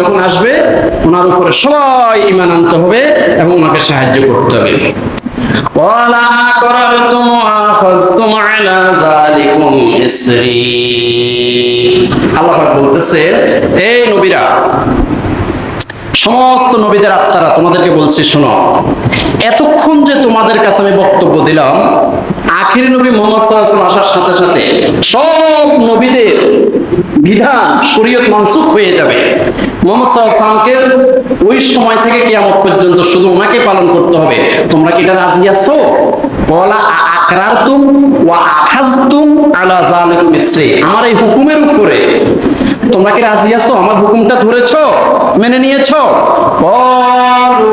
যখন আসবে, ওনার উপরে সবাই ঈমান আনতে হবে এবং ওনাকে সাহায্য করতে হবে। আল্লাহ বলতেছে, এই নবীরা, সমস্ত নবীদের আত্মারা, তোমাদেরকে বলছি শোনো, এতক্ষণ যে তোমাদের কাছে আমি বক্তব্য দিলাম আখির নবী মোহাম্মদ ওয়াসাল্লাম আসার সাথে সাথে সব নবীদের বিধান, শরীয়ত মানসুখ হয়ে যাবে। মোহাম্মদ ওয়াসাল্লামকে ওই সময় থেকে কিয়ামত পর্যন্ত শুধু ওনাকে পালন করতে হবে। তোমরা কি এটা রাজি আছো? বলা আকরারতুম ওয়া আখাযতুম আলা যালিকুম ইসরি আমার এই হুকুমের উপরে। তোমরা কি রাজি আছো? আমার হুকুমটা ধরেছো? মেনে নিয়েছো? বলু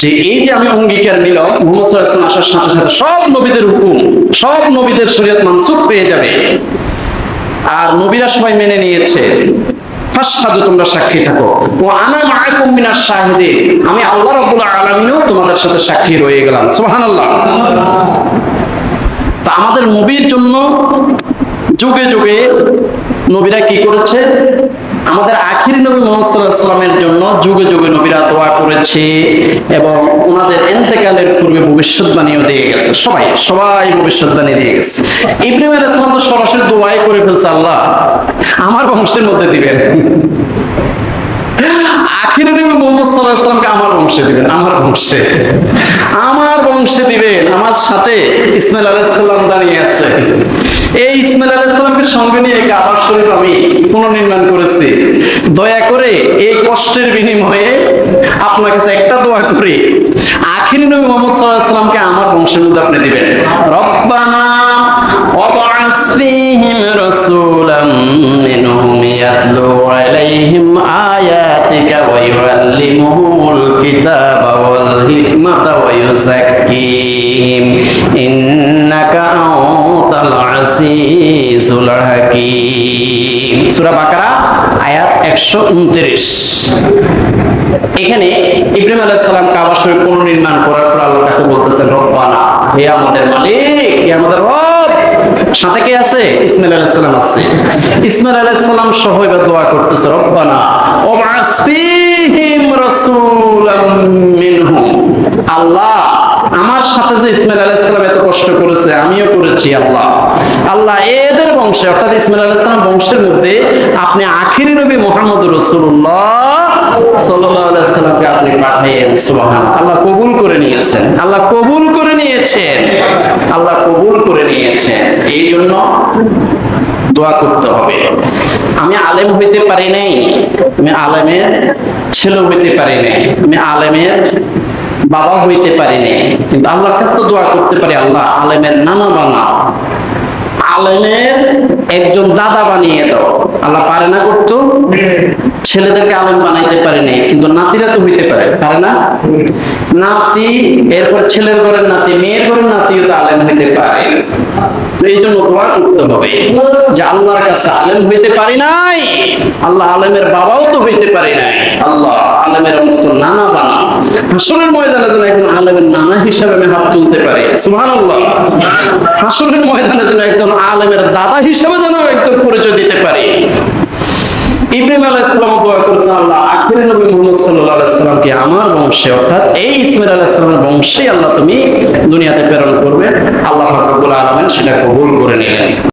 যে এই যে আমি অঙ্গীকার নিলাম, মুহাম্মদ সাল্লাল্লাহু আসার সাথে সাথে সব নবীদের হুকুম, সব নবীদের শরীয়ত মানসুখ হয়ে যাবে। আর নবীরা সবাই মেনে নিয়েছে, ফাশহাদু তোমরা সাক্ষী থাকো। ও আনা মাআকুম মিনাশ শাহিদিন, আমি আল্লাহ রাব্বুল আলামিনও তোমাদের সাথে সাক্ষী রয়ে গেলাম। সুবহানাল্লাহ। তা আমাদের নবীর জন্য যুগে যুগে নবীরা কি করেছে? আমাদের আখির নবী মোহাম্মদ সাল্লাল্লাহু আলাইহি সাল্লামের জন্য যুগে যুগে নবীরা দোয়া করেছে এবং ওনাদের এন্তেকালের পূর্বে ভবিষ্যৎবাণীও দিয়ে গেছে। সবাই সবাই ভবিষ্যৎবাণী দিয়ে গেছে। ইব্রাহিম আলাইহিস সালাম তো সরাসরি দোয়াই করে ফেলছে আল্লাহ। আমার বংশের মধ্যে দিবেন। আখির নবী মোহাম্মদ সাল্লাল্লাহু আলাইহি আমার বংশে দিবেন, আমার বংশে। আমার বংশে দিবেন আমার সাথে ইসমাইল আলাইহিস সালাম দাঁড়িয়ে আছে এই ইসমাইল আলাইহিস সালামকে সঙ্গে নিয়ে কাবা শরীফ আমি পুনর্নির্মাণ করেছি দয়া করে এই কষ্টের বিনিময়ে আপনার কাছে একটা দোয়া করি আখির নবী মোহাম্মদ সাল্লাল্লাহু আলাইহি সাল্লামকে আমার বংশের মধ্যে আপনি দিবেন রব্বানা وابعث فيهم رسولا منهم يتلو عليهم آياتك ويعلمهم الكتاب والحكمة ويزكيهم إنك أنت العزيز الحكيم সূরা বাকারা আয়াত 129 এখানে ইব্রাহিম আলাইহিস সালাম কাবা শরীফ পুনর্নির্মাণ করার পর আল্লাহর কাছে বলতেছেন রব্বানা হে আমাদের মালিক হে আমাদের রব সাথে কে আছে ইসমাইল আলাইহিস সালাম আছে ইসমাইল আলাইহিস সালাম সহ এবার দোয়া করতেছে রব্বানা ওবাস ফীহিম রাসূলাম করেছে আমিও করেছি আল্লাহ। আল্লাহ এদের বংশে, অর্থাৎ ইসমাইল আলাইহিস সালাম বংশের মধ্যে আপনি আখিরি নবী মুহাম্মদ আলাইহি সাল্লামকে আপনি আল্লাহ কবুল করে নিয়েছেন। আল্লাহ কবুল করে নিয়েছেন। আল্লাহ কবুল করে নিয়েছেন। এই জন্য দোয়া করতে হবে। আমি আলেম হইতে পারি নাই, আমি আলেমের ছেলে হইতে পারি নাই, আমি আলেমের বাবা হইতে পারেনি। কিন্তু আল্লাহর কাছে তো দোয়া করতে পারি, আল্লাহ আলেমের নানা বানাও আলেমের একজন দাদা বানিয়ে দাও। আল্লাহ পারে না করতো? ছেলেদেরকে আলেম বানাইতে পারে নাই, কিন্তু নাতিরা তো হইতে পারে পারে না? নাতি, এরপর ছেলের ঘরের নাতি, মেয়ের ঘরের নাতিও তো আলেম হইতে পারে। এই জন্য দোয়া করতে হবে যে আল্লাহর কাছে আলেম হইতে পারি নাই, আল্লাহ আলেমের বাবাও তো হইতে পারি নাই, আল্লাহ আলেমের মতো নানা বানা। হাসরের ময়দানে যেন একজন আলেমের নানা হিসাবে আমি হাত তুলতে পারি। সুবহানাল্লাহ। হাসরের ময়দানে যেন একজন আলেমের দাদা হিসাবে যেন একজন পরিচয় দিতে পারি। ইব্রাহিম আলাইহিস দোয়া করেছেন, আল্লাহ আখির নবী মুহাম্মদ সাল্লাল্লাহু আলাইহি আমার বংশে, অর্থাৎ এই ইসমাইল আলাইহিস বংশে আল্লাহ তুমি দুনিয়াতে প্রেরণ করবে। আল্লাহ পাক রব্বুল সেটা কবুল করে নিলেন।